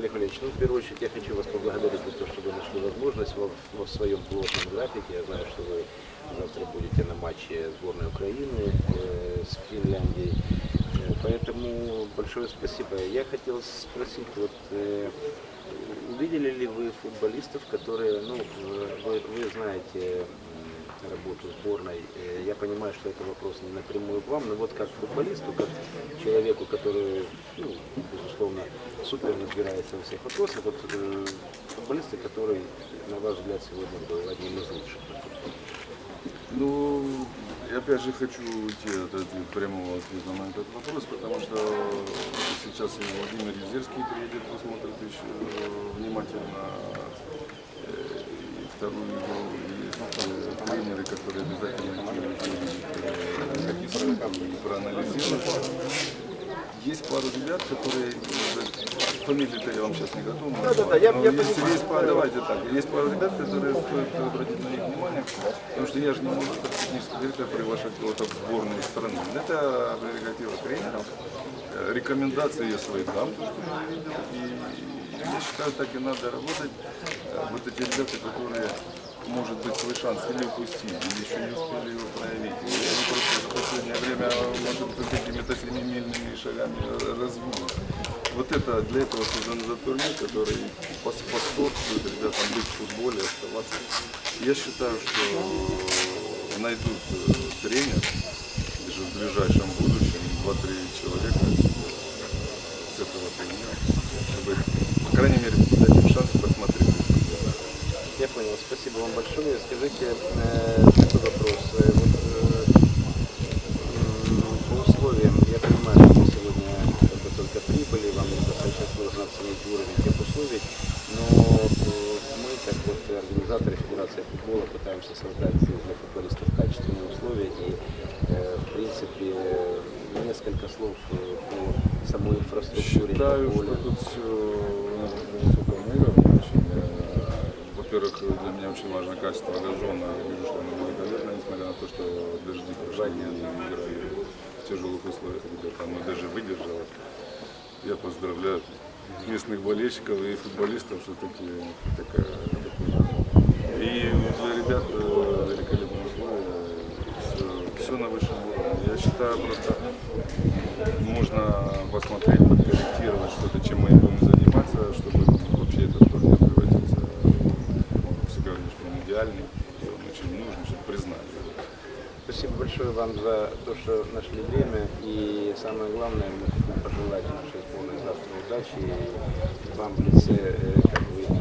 Олег Валерьевич, ну, в первую очередь я хочу вас поблагодарить за то, что вы нашли возможность во, во своем плотном графике. Я знаю, что вы завтра будете на матче сборной Украины э, с Финляндией. Э, Поэтому большое спасибо. Я хотел спросить, вот э, увидели ли вы футболистов, которые, ну, э, вы, вы знаете работу сборной. Э, Я понимаю, что это вопрос не напрямую к вам, но вот как футболисту, как человеку, который, ну, безусловно, супер разбирается во всех вопросах, вот э, футболисты, который, на ваш взгляд, сегодня был одним из лучших. Ну, опять же хочу уйти от этого прямого ответа на этот вопрос, потому что сейчас и Владимир Езерский приедет, посмотрит еще внимательно э, и вторую игру, ну, тренеры, которые обязательно проанализируют. Есть пару ребят, которые, э, фамилии-то я вам сейчас не готов назвать, Да-да-да, я- но я есть, понимаю. есть пару, давайте так, есть пару ребят, которые стоит обратить на них внимание, потому что я же не могу как технический директор приглашать кого-то в сборную страны. Это прерогатива тренеров, Э, рекомендации я свои дам, то, что я видел, и я считаю, так и надо работать. Э, Вот эти ребята, которые, может быть, свой шанс или упустили, или еще не успели его проявить, или просто за последнее время, может быть, какими-то семимильными шагами развились. Вот это, для этого создан этот турнир, который пос- поспособствует ребятам быть в футболе, оставаться. Я считаю, что найдут э, тренер даже в ближайшем будущем, 2-3 человека с этого турнира, чтобы, по крайней мере, дать им шанс посмотреть. Я понял, спасибо вам большое. Скажите, э, такой вопрос. Э, Вот, э, по условиям, я понимаю, что сегодня как бы только прибыли, вам достаточно сложно оценить уровень тех условий, но э, мы, как вот организаторы Федерации футбола, пытаемся создать для футболистов качественные условия и, э, в принципе, несколько слов э, по самой инфраструктуре Считаю, что тут все на высоком уровне. Очень, э, Во-первых, для меня очень важно качество газона. Я вижу, что оно великолепно, несмотря на то, что дожди прошли и играли в тяжелых условиях. Ребята, оно даже выдержало. Я поздравляю местных болельщиков и футболистов, что такие, такая, такой. И для ребят э, великолепные условия. Все, все на высшем уровне. Я считаю, просто можно посмотреть, подкорректировать что-то, чем мы будем заниматься, чтобы вообще этот турнир превратился в сегодняшний идеальный. И он очень нужен, чтобы признали. его. Спасибо большое вам за то, что нашли время. И самое главное, мы хотим пожелать нашей сборной завтра удачи. И вам в лице, э, как вы